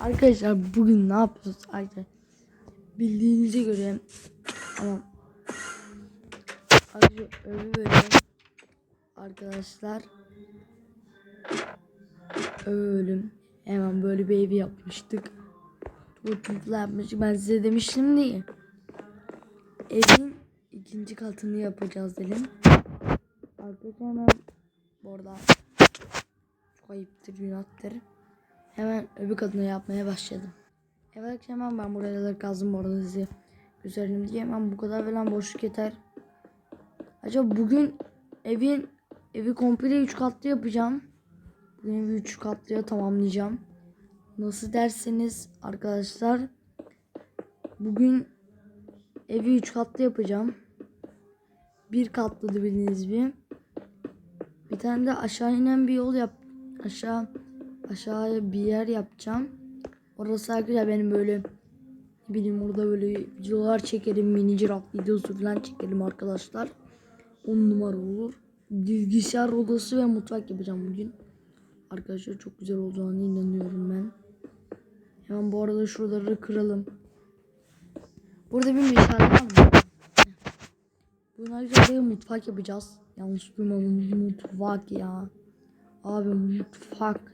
Arkadaşlar bugün ne yapıyoruz? Arkadaşlar bildiğinize göre ama arkadaşlar öbür hemen böyle bir evi yapmıştık. Çok mutlu yapmıştık. Ben size demiştim diye. Evin ikinci katını yapacağız dedim. Arkadaşlar hemen bu arada çok ayıptır. Hemen öbür kadını yapmaya başladım. Evet hemen ben buraları kazdım bu arada size göstereyim diye hemen bu kadar falan boşluk yeter. Acaba bugün evin evi komple 3 katlı yapacağım. Bugün evi 3 katlıya tamamlayacağım. Nasıl derseniz arkadaşlar bugün evi 3 katlı yapacağım. Bir katlıdı bildiğiniz gibi. Bir tane de aşağı inen bir yol yap. Aşağı aşağıya bir yer yapacağım. Orası arkadaşlar benim böyle bileyim orada böyle videolar çekerim. Mini giraffe videosu falan çekerim arkadaşlar. 10 numara olur. Bilgisayar odası ve mutfak yapacağım bugün. Arkadaşlar çok güzel olacağını inanıyorum ben. Hemen bu arada şuraları kıralım. Burada bir meşale var mı? Arkadaşlar buraya mutfak yapacağız. Yanlış duymadım mutfak ya. Abi mutfak.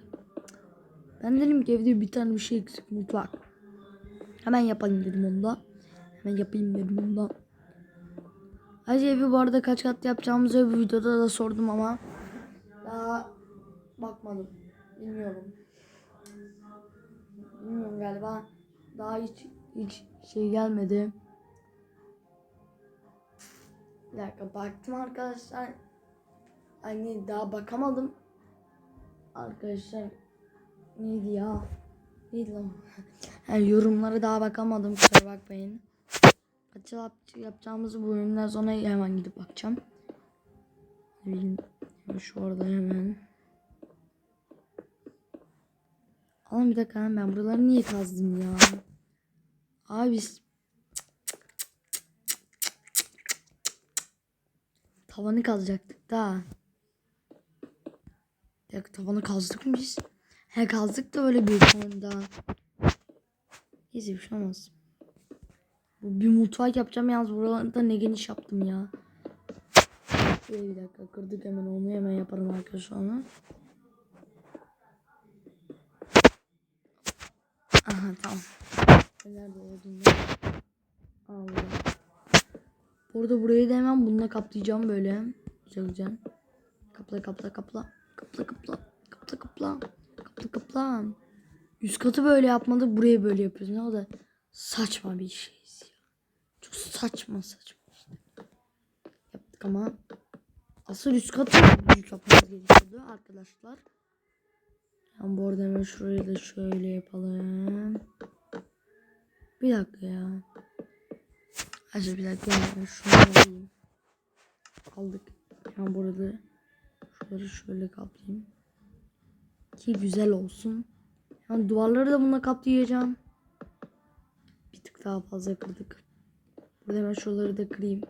Ben dedim ki evde bir tane bir şey eksik mutfak. Hemen yapayım dedim onu da. Hemen yapayım dedim onu da. Ayrıca evi bu arada kaç kat yapacağımızı bir videoda da sordum ama daha bakmadım. Bilmiyorum. Bilmiyorum galiba daha hiç hiç şey gelmedi. Bir dakika baktım arkadaşlar. Hani daha bakamadım. Arkadaşlar neydi ya? Neydi lan? yani yorumlara daha bakamadım kusura bakmayın. Yap- yapacağımız bu bölümden sonra hemen gidip bakacağım. Şu orada hemen. Oğlum bir dakika ben buraları niye kazdım ya? Abi tavanı kazacaktık da. Dakika tavanı kazdık mı biz? He kazdık da öyle bir konuda. Neyse bir şey olmaz. Bir mutfak yapacağım yalnız buralarda ne geniş yaptım ya. Şöyle bir dakika kırdık hemen onu hemen yaparım arkadaşlar onu. Aha tamam. Nerede olduğunu Allah. Burada burayı da hemen bununla kaplayacağım böyle. Güzel güzel. Kapla kapla kapla. Kapla kapla. Kapla kapla. Kapla kapla. Üst katı böyle yapmadık. Burayı böyle yapıyoruz. Ne kadar saçma bir şeyiz ya. Çok saçma saçma işte. Yaptık ama asıl üst katı büyük yapmamız gerekiyordu arkadaşlar. Yani bu arada hemen şurayı da şöyle yapalım. Bir dakika ya. Acaba bir dakika ben şunu alayım. Aldık. Yani burada şuraları şöyle kaplayayım. Ki güzel olsun. Yani duvarları da bununla kaplayacağım. Bir tık daha fazla kırdık. Burada hemen şuraları da kırayım.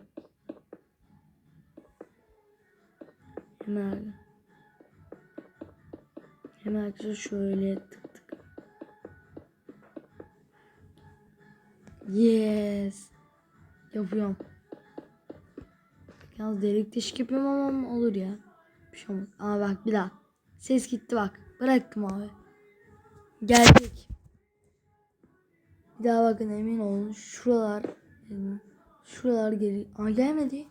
Hemen Hemen arkadaşlar şöyle tık tık. Yes. Yapıyorum. Yalnız delik deşik yapıyorum ama olur ya. Bir şey olmaz. Ama bak bir daha. Ses gitti bak. Bıraktım abi. Geldik. Bir daha bakın emin olun. Şuralar. Şuralar geri. Aa gelmedi.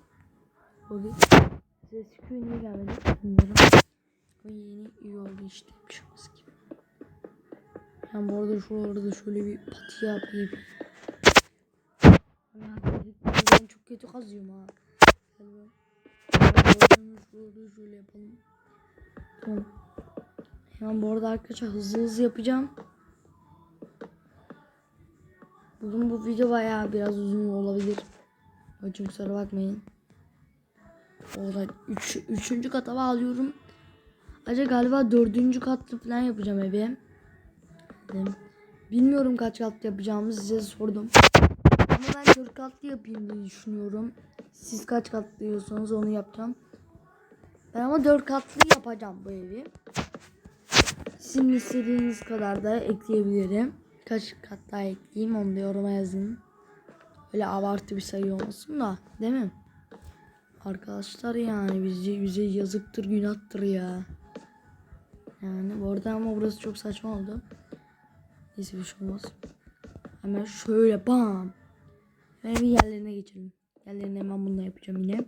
Bakın. Ses çıkıyor niye gelmedi? Bilmiyorum. Bu yeni iyi oldu işte. Bir şey olmaz gibi. Ben bu arada şuralarda da şöyle bir pati yapayım. Ya ben çok kötü kazıyorum ha. Şurada şöyle yapalım. Tamam. Hemen bu arada arkadaşlar hızlı hızlı yapacağım. Bugün bu video bayağı biraz uzun olabilir. İçin kusura bakmayın. Orada üç, üçüncü kata bağlıyorum. Acaba galiba dördüncü katlı falan yapacağım evi. Bilmiyorum kaç katlı yapacağımı size sordum. Ama ben dört katlı yapayım diye düşünüyorum. Siz kaç katlı diyorsanız onu yapacağım. Ben ama dört katlı yapacağım bu evi. Sizin istediğiniz kadar da ekleyebilirim. Kaç kat daha ekleyeyim onu da yoruma yazın. Öyle abartı bir sayı olmasın da değil mi? Arkadaşlar yani bize, bize yazıktır günahtır ya. Yani bu arada ama burası çok saçma oldu. Neyse bir şey olmaz. Hemen şöyle bam. Hemen bir yerlerine geçelim. Yerlerine hemen bunu yapacağım yine.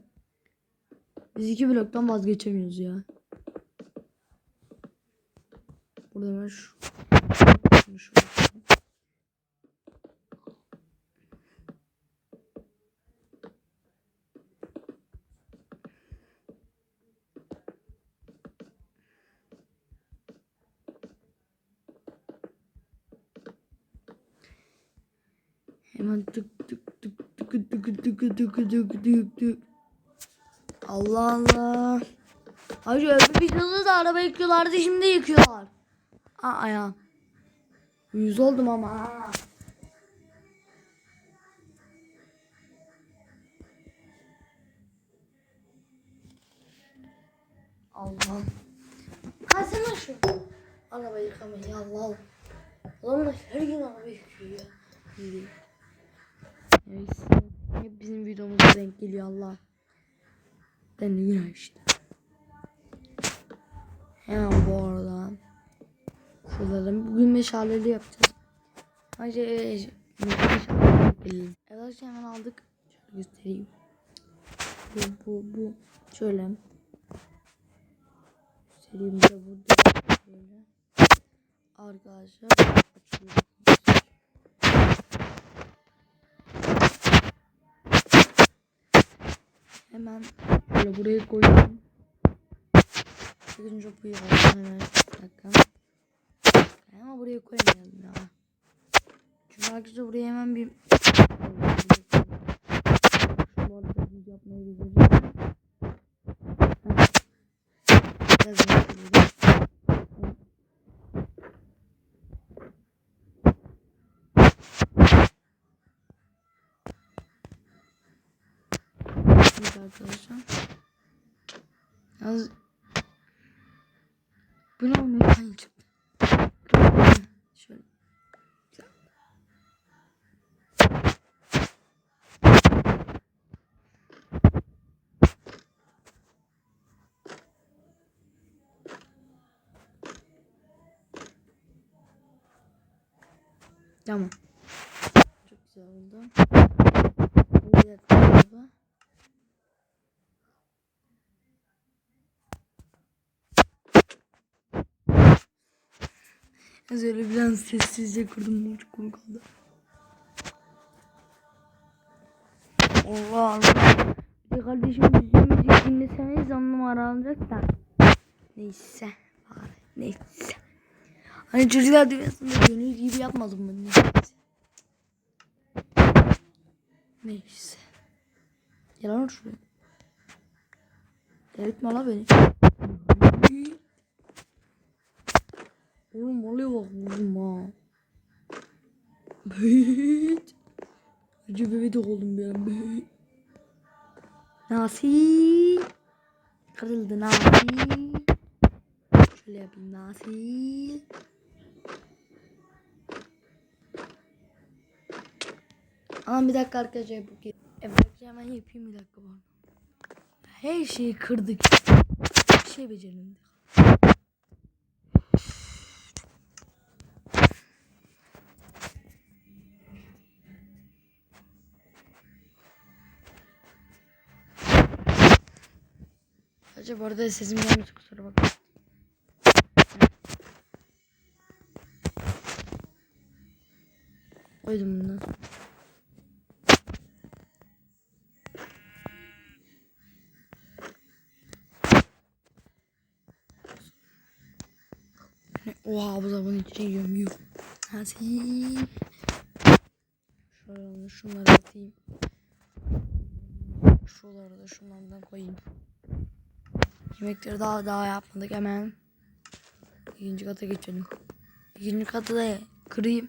Biz iki bloktan vazgeçemiyoruz ya. Burada hemen şu. Şunu şöyle. Hemen tık tık tık tık tık tık tık tık tık tık. Allah Allah. Hacı öbür videoda da araba yıkıyorlardı şimdi yıkıyorlar. Aa ya. Yüz oldum ama. ha. Allah. Kalsana şu. Araba yıkamayı Allah. Adamlar her gün araba yıkıyor ya. Neyse. Hep bizim videomuza denk geliyor Allah. Ben günah işte. Hemen bu arada. Şuraları bugün meşaleli yapacağız. Hadi meşaleli yapalım. Evet hemen aldık. Şöyle göstereyim. Bu bu bu. Şöyle. Göstereyim de burada. Şöyle. Arkadaşlar açıyoruz. Hemen böyle buraya koyuyorum. Çok iyi oldu hemen. Bir dakika. Buraya koyamayalım ya. Çünkü arkadaşlar buraya hemen bir şu arada düz yapmayı biliriz. Biraz arkadaşlar. Yalnız bu ne olmuyor çıktı. Şöyle. Güzel. Tamam. Çok güzel oldu. Bir dakika. Az öyle bir an sessizce kurdum. Çok komik oldu. Allah Allah. Bir de kardeşim müziği dinleseniz on numara alacak da. Neyse. Neyse. Hani çocuklar dünyasında gönül gibi yapmadım ben. Neyse. Neyse. Yalan şuraya. Delirtme la beni. Oğlum vallahi bak vurdum ha. Büyüt. Acı bebek oldum bir an. Büyüt. Nasi. Kırıldı nasi. Şöyle yapayım nasi. Ama bir dakika arkadaşlar bu. Evet hemen yapayım bir dakika bak. Her şeyi kırdık. Bir şey beceremedik. Acaba bu arada sesim gelmiş kusura bakma. Koydum bundan. Oha bu da bunun içine gömüyor. Nasıl? Şöyle şunları atayım. Şuraları da şunlardan koyayım. Yemekleri daha daha yapmadık hemen. İkinci kata geçelim. İkinci katı da kırayım.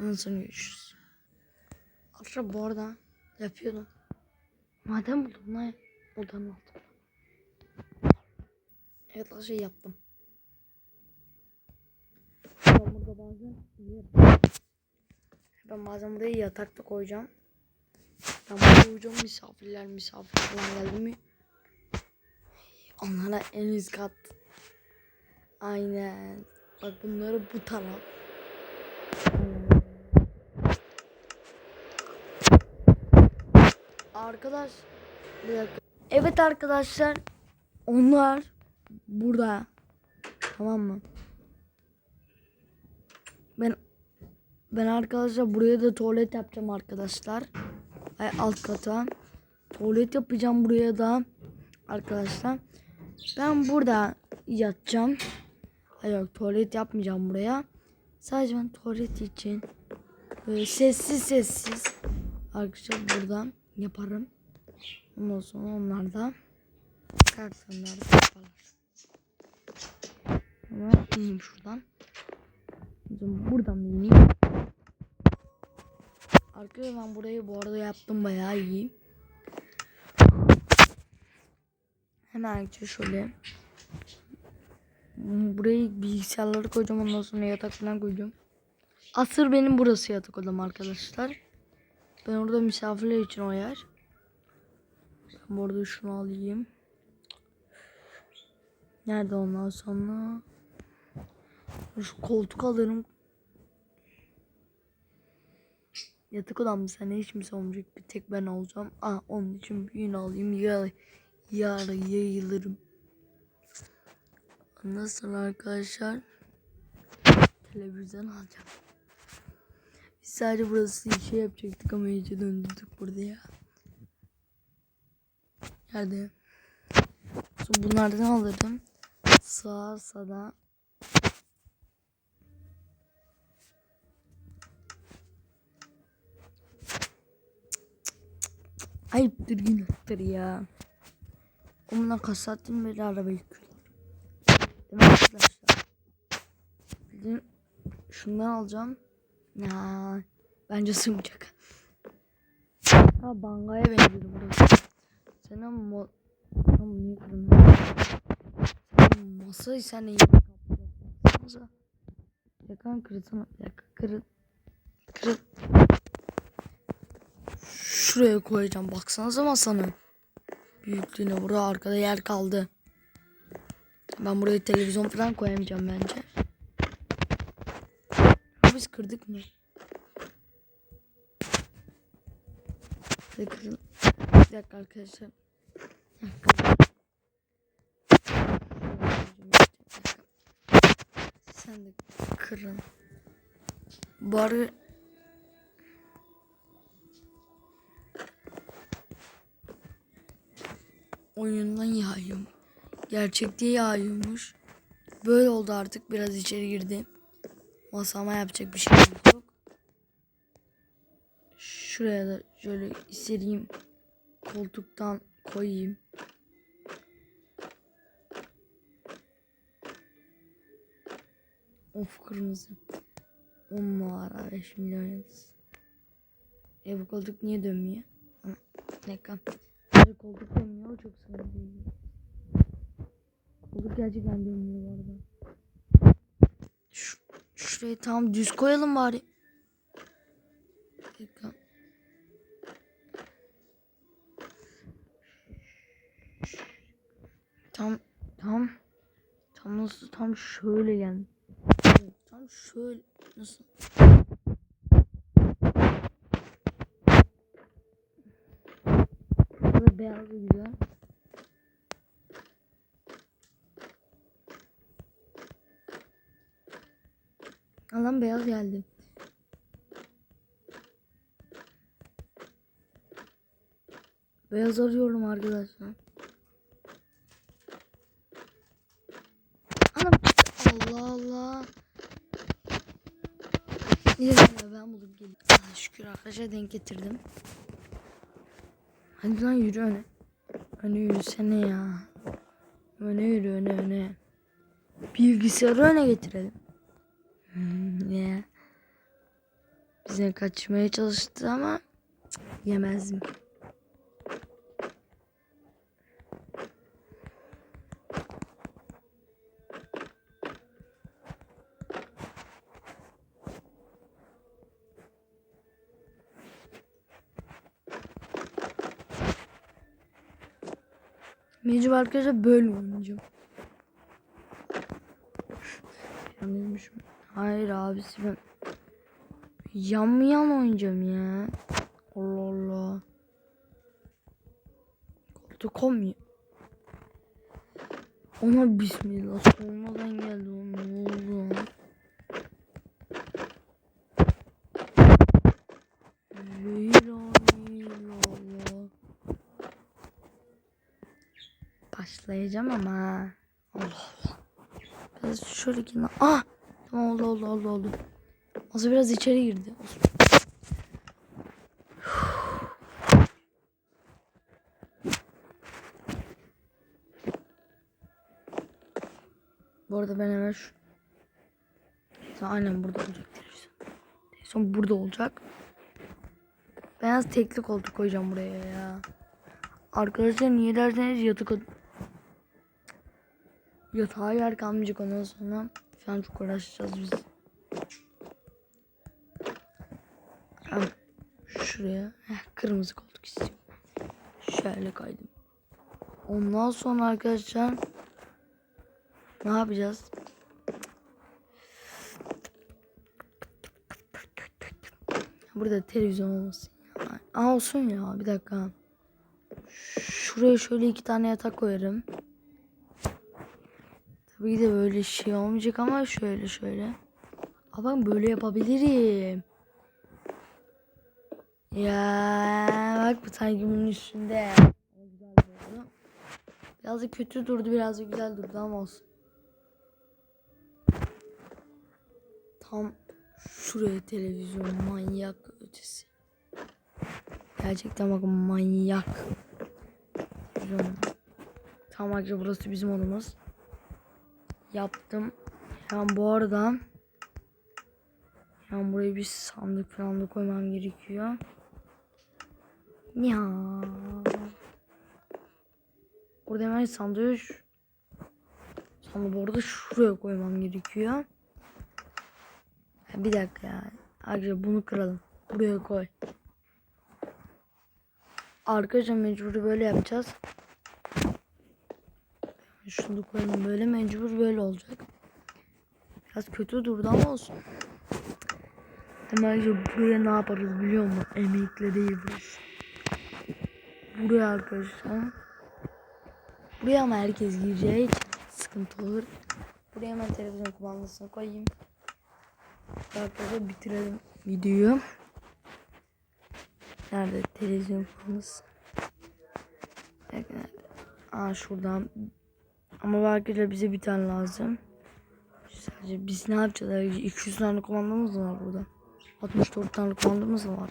Ondan sonra görüşürüz. Arkadaşlar bu arada yapıyordum. Madem buldum lan odanın altında. Evet her şeyi yaptım. Burada bazen. Ben bazen buraya yatakta koyacağım. Ben burada uyuyacağım misafirler misafir falan geldi mi? Onlara en üst kat. Aynen. Bak bunları bu taraf. Arkadaş bir dakika. Evet arkadaşlar onlar burada. Tamam mı? Ben ben arkadaşlar buraya da tuvalet yapacağım arkadaşlar. Ay alt kata. Tuvalet yapacağım buraya da arkadaşlar. Ben burada yatacağım. Ay yok tuvalet yapmayacağım buraya. Sadece ben tuvalet için böyle sessiz sessiz arkadaşlar buradan yaparım. Ondan sonra onlar da kalksınlar yaparlar. Ama şuradan. Buradan da ineyim. Arkadaşlar ben burayı bu arada yaptım bayağı iyi. Hemen şöyle. Buraya bilgisayarları koyacağım ondan sonra yatak falan koyacağım. Asır benim burası yatak odam arkadaşlar. Ben orada misafirler için o yer. Ben bu şunu alayım. Nerede ondan sonra? Şu koltuk alırım. Yatak odam sen hiç mi olmayacak bir tek ben olacağım. Ah onun için büyüğünü alayım. Ya, yarın yayılırım. Nasıl arkadaşlar? Televizyon alacağım. Biz sadece burası şey yapacaktık ama iyice döndürdük burada ya. Nerede? Bunlardan alırım. Sığarsa da Ayıptır günahtır ya. Onunla kasattım böyle araba yıkıyorlar. Değil mi arkadaşlar? Bildiğin şundan alacağım. Ya, bence sığmayacak. Ha bangaya benziyor burası. Sen ama. Ama niye kırmızı? Sen masayı sen iyi kaplayacaksın. Yakan kırıtma. Yakan kırıt. Kırıt. Şuraya koyacağım. Baksanıza masanın. Büyüklüğüne. Burada arkada yer kaldı. Ben buraya televizyon falan koyamayacağım bence. Biz kırdık mı? Bir dakika, arkadaşlar. Sen de kırın. Bari oyundan yağıyor. Gerçekte yağıyormuş. Böyle oldu artık biraz içeri girdi. Masama yapacak bir şey yok. Şuraya da şöyle sereyim. Koltuktan koyayım. Of kırmızı. 10 numara 5 milyon yıldız. E bu koltuk niye dönmüyor? Bir dakika. Hayır, koltuk dönmüyor. Çok sıkıntı değil. Koltuk gerçekten dönmüyor bu arada. Şu, şurayı tam düz koyalım bari. Dakika. Tam tam tam nasıl tam şöyle yani. Tam şöyle nasıl? Burada beyaz güzel. Alan beyaz geldi. Beyaz arıyorum arkadaşlar. Anam Allah Allah. Neyse ben bulup geleyim. Allah şükür arkadaşlar denk getirdim. Hadi lan yürü öne. Öne yürüsene ya. Öne yürü öne öne. Bilgisayarı öne getirelim. Hmm, ya. Bize kaçmaya çalıştı ama cık, yemezdim. Mecbur arkadaşlar böyle oynayacağım. Hayır abisi ben yan yan oynayacağım ya. Allah Allah. Koltuk olmuyor. Ona bismillah sormadan geldi o ne oldu? Bismillahirrahmanirrahim. Başlayacağım ama. Allah Allah. Biraz şöyle kenara. Ah! Tamam oldu oldu oldu oldu. Azı biraz içeri girdi. Bu arada ben hemen şu... Aynen burada olacak televizyon. Televizyon burada olacak. Beyaz tekli koltuk koyacağım buraya ya. Arkadaşlar niye derseniz yatak Yatağa yer kalmayacak ondan sonra. Şu an çok uğraşacağız biz. Hem şuraya heh, kırmızı koltuk istiyorum. Şöyle kaydım. Ondan sonra arkadaşlar ne yapacağız? Burada televizyon olmasın. Aa olsun ya bir dakika. Şuraya şöyle iki tane yatak koyarım. Tabii ki de böyle şey olmayacak ama şöyle şöyle. Bak böyle yapabilirim. Ya bak bu sanki bunun üstünde. Biraz da kötü durdu biraz da güzel durdu ama olsun. Tam şuraya televizyon manyak ötesi. Gerçekten bakın manyak. Tamam arkadaşlar burası bizim odamız. Yaptım. Yani bu arada yani buraya bir sandık falan da koymam gerekiyor. Ya. Burada hemen sandığı sandığı bu arada şuraya koymam gerekiyor. Bir dakika ya. Arkadaşlar bunu kıralım. Buraya koy. Arkadaşlar mecbur böyle yapacağız. Koyalım böyle mecbur böyle olacak. Biraz kötü durdu ama olsun. Hemen buraya ne yaparız biliyor musun? Emekle değil burası. Buraya arkadaşlar. Buraya ama herkes gireceği için sıkıntı olur. Buraya hemen televizyon kumandasını koyayım. Arkadaşlar bitirelim videoyu. Nerede televizyon kumandası? Nerede? Aa şuradan. Ama arkadaşlar bize bir tane lazım. Sadece biz ne yapacağız? Arkadaşlar? 200 tane komandamız var burada. 64 tane komandamız var.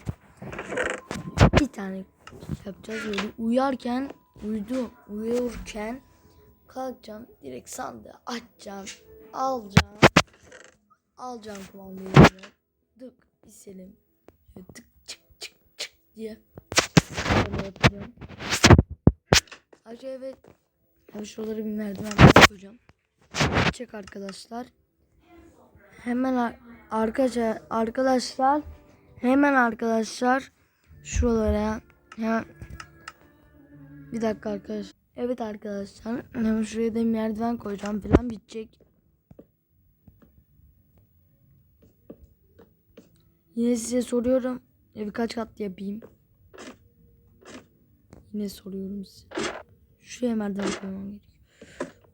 Bir tane yapacağız böyle uyarken uyudu uyurken kalkacağım direkt sandığı açacağım alacağım alacağım kumandayı böyle istedim Böyle tık çık çık çık diye böyle yapacağım. Ayrıca evet ben şuraları bir merdiven koyacağım. Çek arkadaşlar. Hemen ar- arkadaşlar hemen arkadaşlar şuralara hemen bir dakika arkadaşlar. Evet arkadaşlar hemen şuraya da merdiven koyacağım falan bitecek. Yine size soruyorum. Evi kaç kat yapayım? Yine soruyorum size. Şuraya merdiven koymam gerekiyor.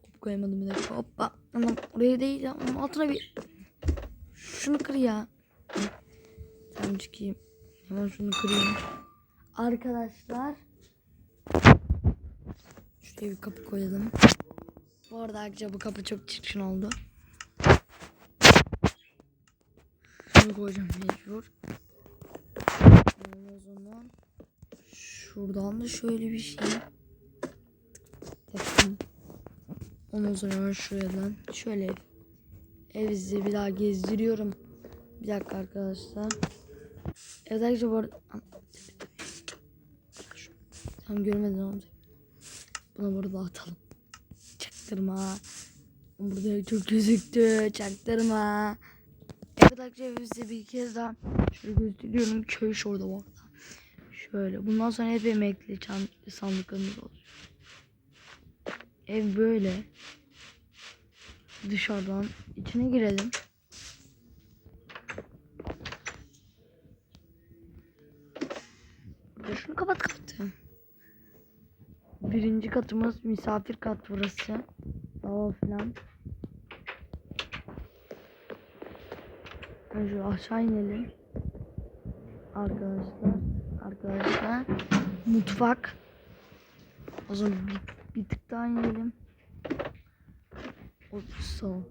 Hop koyamadım bir dakika. Hoppa. Anam oraya değil ya. Onun altına bir. Şunu kır ya. Tamam çıkayım. Hemen şunu kırayım. Arkadaşlar. Şuraya bir kapı koyalım. Bu arada arkadaşlar bu kapı çok çirkin oldu. Şunu koyacağım mecbur. O zaman şuradan da şöyle bir şey. Bakın. Ondan sonra şuradan şöyle ev size bir daha gezdiriyorum. Bir dakika arkadaşlar. Evet arkadaşlar bu arada Tam görmeden olacak. Buna burada atalım. Çaktırma. Burada çok gözüktü. Çaktırma. Evet arkadaşlar size bir kez daha şöyle gösteriyorum. Köy şurada bu arada. Şöyle. Bundan sonra hep emekli sandıklarımız olacak. Ev böyle. Dışarıdan içine girelim. Dur şunu kapat kapat. Birinci katımız misafir kat burası. Hava falan. Önce aşağı inelim. Arkadaşlar. Arkadaşlar. Mutfak. O zaman bir tık daha inelim. O son.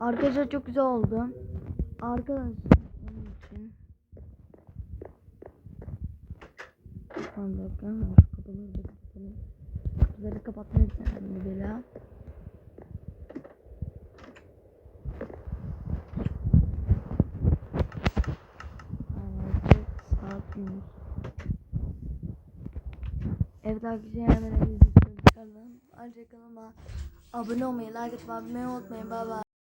Arkadaşlar çok güzel oldu. Arkadaşlar onun için. Tamam dakika. Şu kapıları da kapatalım. Kapıları kapatmayı önemli bela. Evet, minus. Evet arkadaşlar. Ayrıca kanalıma abone olmayı, like atmayı unutmayın. Bye bye.